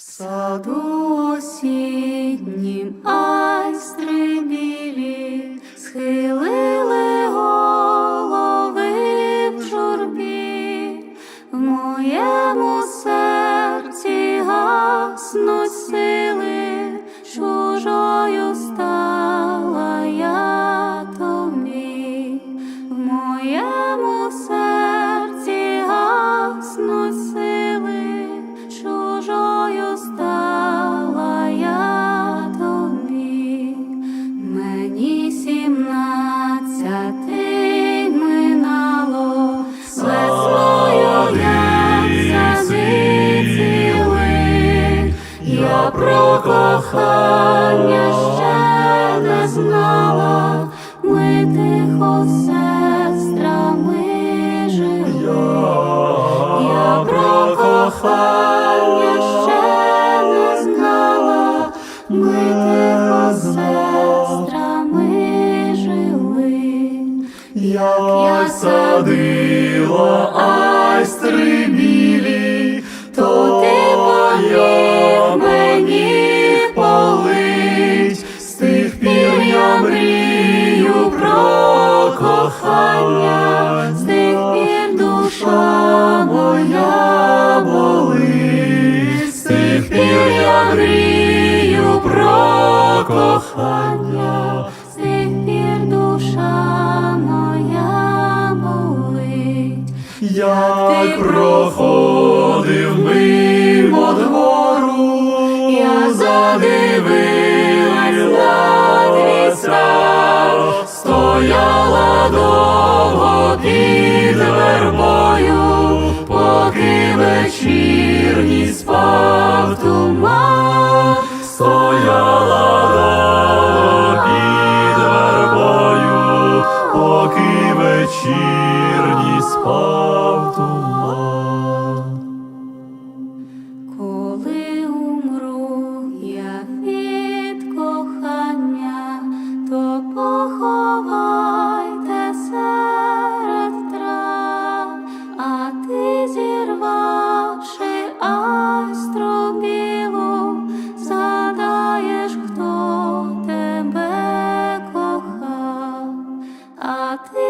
Саду осіннім айстри білі схилили голови в журбі, в моєму про кохання ще не знала, ми тихо сестрами жили. Я про кохання ще не знала, ми тихо сестрами жили. Як я садила кохання, з тих пір душа моя болить, з тих пір я мрію про кохання, з тих пір душа моя болить. Як проходив мимо вечірній спав туман. стояла під вербою, поки вечірній спав туман. about.